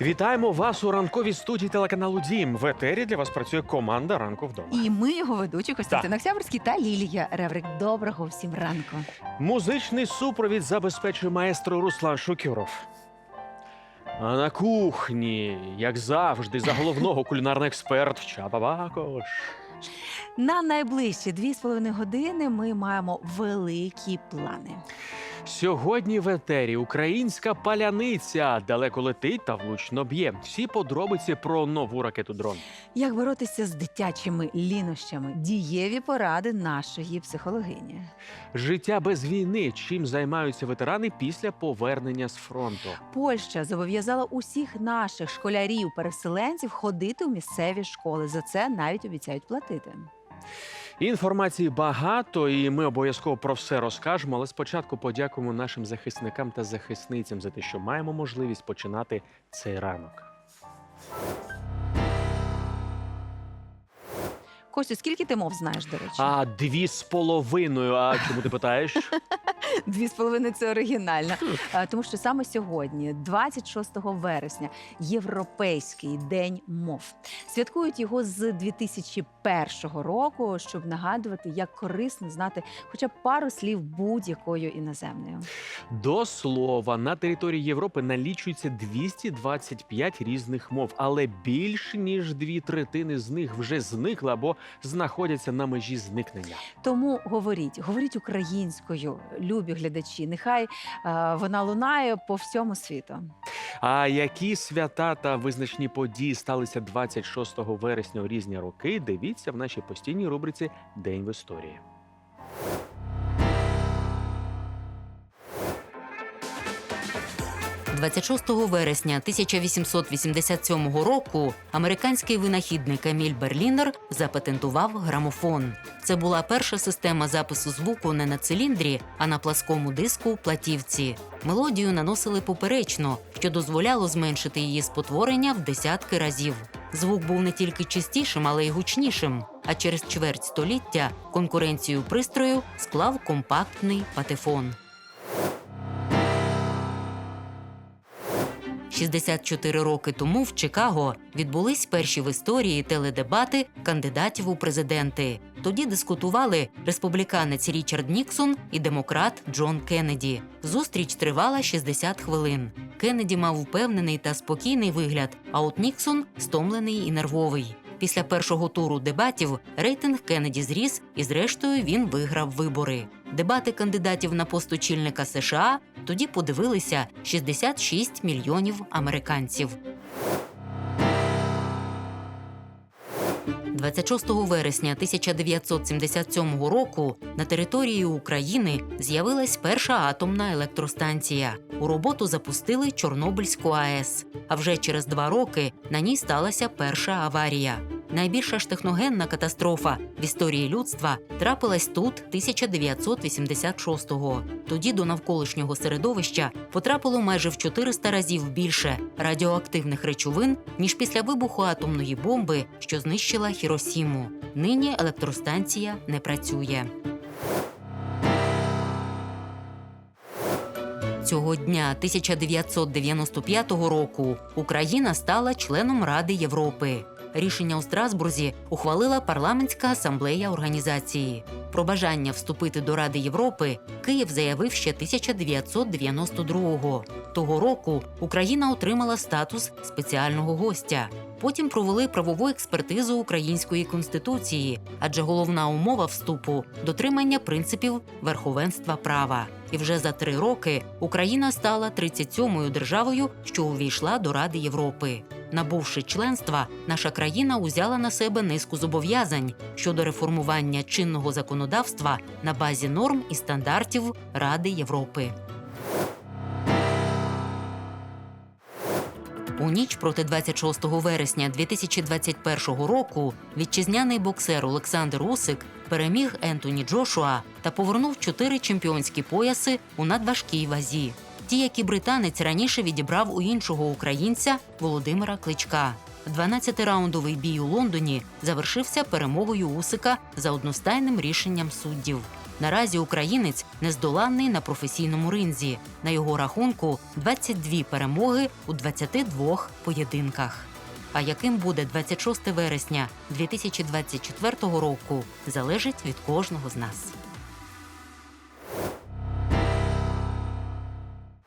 Вітаємо вас у ранковій студії телеканалу Дім. В етері для вас працює команда ранку вдома. І ми його ведучі Костянтин Октябрьський та Лілія Реврик. Доброго всім ранку. Музичний супровід забезпечує маестро Руслан Шукюров. А на кухні, як завжди, за головного кулінарний експерт Чаба Бакош. На найближчі дві з половиною години ми маємо великі плани. Сьогодні в етері українська паляниця далеко летить та влучно б'є. Всі подробиці про нову ракету дрон. Як боротися з дитячими лінощами? Дієві поради нашої психологині. Життя без війни. Чим займаються ветерани після повернення з фронту? Польща зобов'язала усіх наших школярів-переселенців ходити у місцеві школи. За це навіть обіцяють платити. Інформації багато, і ми обов'язково про все розкажемо. Але спочатку подякуємо нашим захисникам та захисницям за те, що маємо можливість починати цей ранок. Костю, скільки ти мов знаєш, до речі? А дві з половиною. А чому ти питаєш? Дві з половиною це оригінально. А, Тому що саме сьогодні, 26 вересня, Європейський день мов. Святкують його з 2001 року, щоб нагадувати, як корисно знати хоча б пару слів будь-якою іноземною. До слова, на території Європи налічується 225 різних мов, але більш ніж дві третини з них вже зникли або знаходяться на межі зникнення. Тому говоріть, говоріть українською, любі глядачі. Нехай е, вона лунає по всьому світу. А які свята та визначні події сталися 26 вересня у різні роки? Дивіться в нашій постійній рубриці День в історії. – 26 вересня 1887 року американський винахідник Еміль Берлінер запатентував грамофон. Це була перша система запису звуку не на циліндрі, а на пласкому диску платівці. Мелодію наносили поперечно, що дозволяло зменшити її спотворення в десятки разів. Звук був не тільки чистішим, але й гучнішим. А через чверть століття конкуренцію пристрою склав компактний патефон. 64 роки тому в Чикаго відбулись перші в історії теледебати кандидатів у президенти. Тоді дискутували республіканець Річард Ніксон і демократ Джон Кеннеді. Зустріч тривала 60 хвилин. Кеннеді мав впевнений та спокійний вигляд, а от Ніксон стомлений і нервовий. Після першого туру дебатів рейтинг Кеннеді зріс, і зрештою він виграв вибори. Дебати кандидатів на пост очільника США тоді подивилися 66 мільйонів американців. 26 вересня 1977 року на території України з'явилась перша атомна електростанція. У роботу запустили Чорнобильську АЕС. А вже через два роки на ній сталася перша аварія. Найбільша ж техногенна катастрофа в історії людства трапилась тут 1986-го. Тоді до навколишнього середовища потрапило майже в 400 разів більше радіоактивних речовин, ніж після вибуху атомної бомби, що знищила Хіросіму. Нині електростанція не працює. Цього дня 1995 року Україна стала членом Ради Європи. Рішення у Страсбурзі ухвалила парламентська асамблея організації. Про бажання вступити до Ради Європи Київ заявив ще 1992-го. Того року Україна отримала статус спеціального гостя. Потім провели правову експертизу української конституції, адже головна умова вступу дотримання принципів верховенства права. І вже за три роки Україна стала 37-ю державою, що увійшла до Ради Європи. Набувши членства, наша країна узяла на себе низку зобов'язань щодо реформування чинного законодавства на базі норм і стандартів Ради Європи. У ніч проти 26 вересня 2021 року вітчизняний боксер Олександр Усик переміг Ентоні Джошуа та повернув чотири чемпіонські пояси у надважкій вазі. Ті, які британець раніше відібрав у іншого українця Володимира Кличка. 12-раундовий бій у Лондоні завершився перемогою Усика за одностайним рішенням суддів. Наразі українець нездоланний на професійному ринзі. На його рахунку 22 перемоги у 22 поєдинках. А яким буде 26 вересня 2024 року, залежить від кожного з нас.